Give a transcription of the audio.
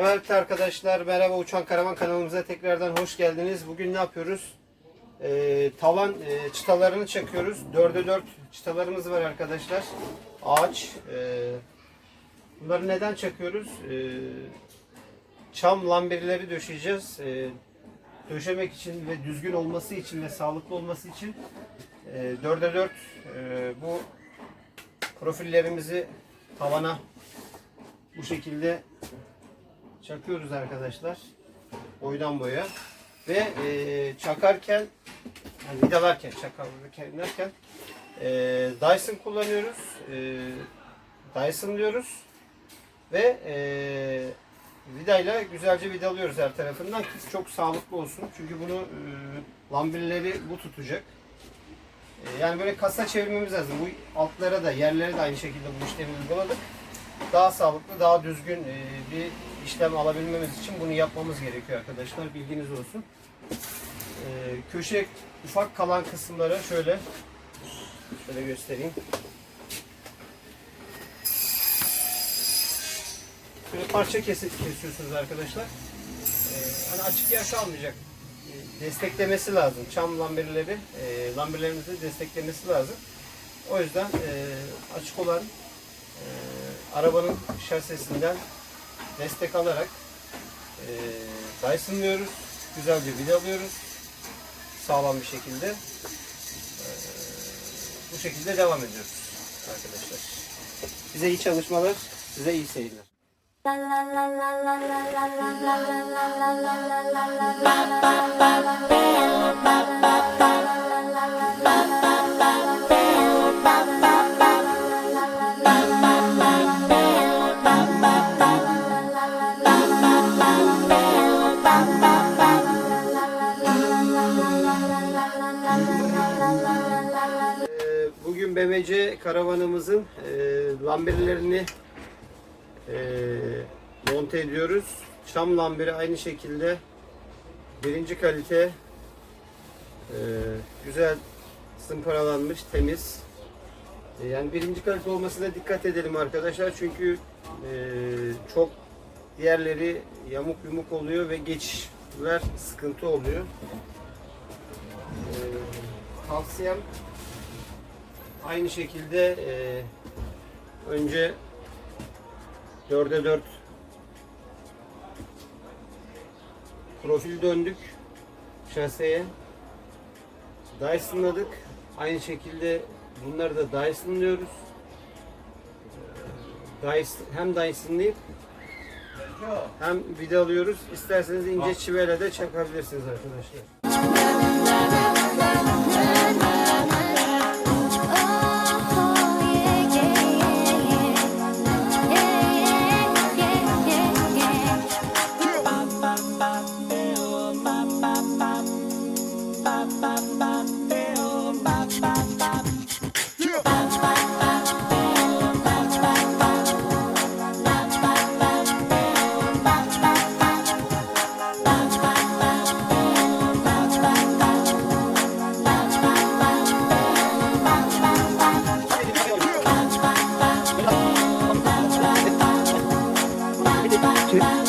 Evet arkadaşlar merhaba Uçan Karavan kanalımıza tekrardan hoş geldiniz. Bugün ne yapıyoruz? Ee, tavan e, çıtalarını çakıyoruz. 4'e 4 çıtalarımız var arkadaşlar. Ağaç. e, bunları neden çakıyoruz? Ee, çam lambirleri döşeyeceğiz. Ee, döşemek için ve düzgün olması için ve sağlıklı olması için e, 4'e 4 e, bu profillerimizi tavana bu şekilde çakıyoruz arkadaşlar. Boydan boya. Ve e, çakarken yani vidalarken, çakarken e, Dyson kullanıyoruz. E, Dyson diyoruz. Ve e, vidayla güzelce vidalıyoruz her tarafından ki çok sağlıklı olsun. Çünkü bunu e, lambirleri bu tutacak. E, yani böyle kasa çevirmemiz lazım. Bu altlara da yerlere de aynı şekilde bu işlemi uyguladık daha sağlıklı, daha düzgün e, bir işlem alabilmemiz için bunu yapmamız gerekiyor arkadaşlar. Bilginiz olsun. E, köşe ufak kalan kısımları şöyle şöyle göstereyim. Böyle parça kesip kesiyorsunuz arkadaşlar. E, hani açık yer kalmayacak. Desteklemesi lazım. Çam lambirleri, e, lambirlerimizi desteklemesi lazım. O yüzden açık olan arabanın şasisinden destek alarak e, Dyson'lıyoruz. Güzelce vidalıyoruz. Sağlam bir şekilde. E, bu şekilde devam ediyoruz arkadaşlar. Size iyi çalışmalar, size iyi seyirler. Ee, Bugün BMC karavanımızın e, lambirlerini e, monte ediyoruz. Çam lambiri aynı şekilde birinci kalite e, güzel zımparalanmış, temiz. E, yani birinci kalite olmasına dikkat edelim arkadaşlar çünkü e, çok diğerleri yamuk yumuk oluyor ve geçişler sıkıntı oluyor. Tavsiyem Aynı şekilde e, önce 4'e 4 profil döndük şaseye. Dyson'ladık. Aynı şekilde bunları da Dyson'lıyoruz. E, Dyson, hem Dyson'layıp hem vidalıyoruz. İsterseniz ince çiveyle de çakabilirsiniz arkadaşlar. Tschüss.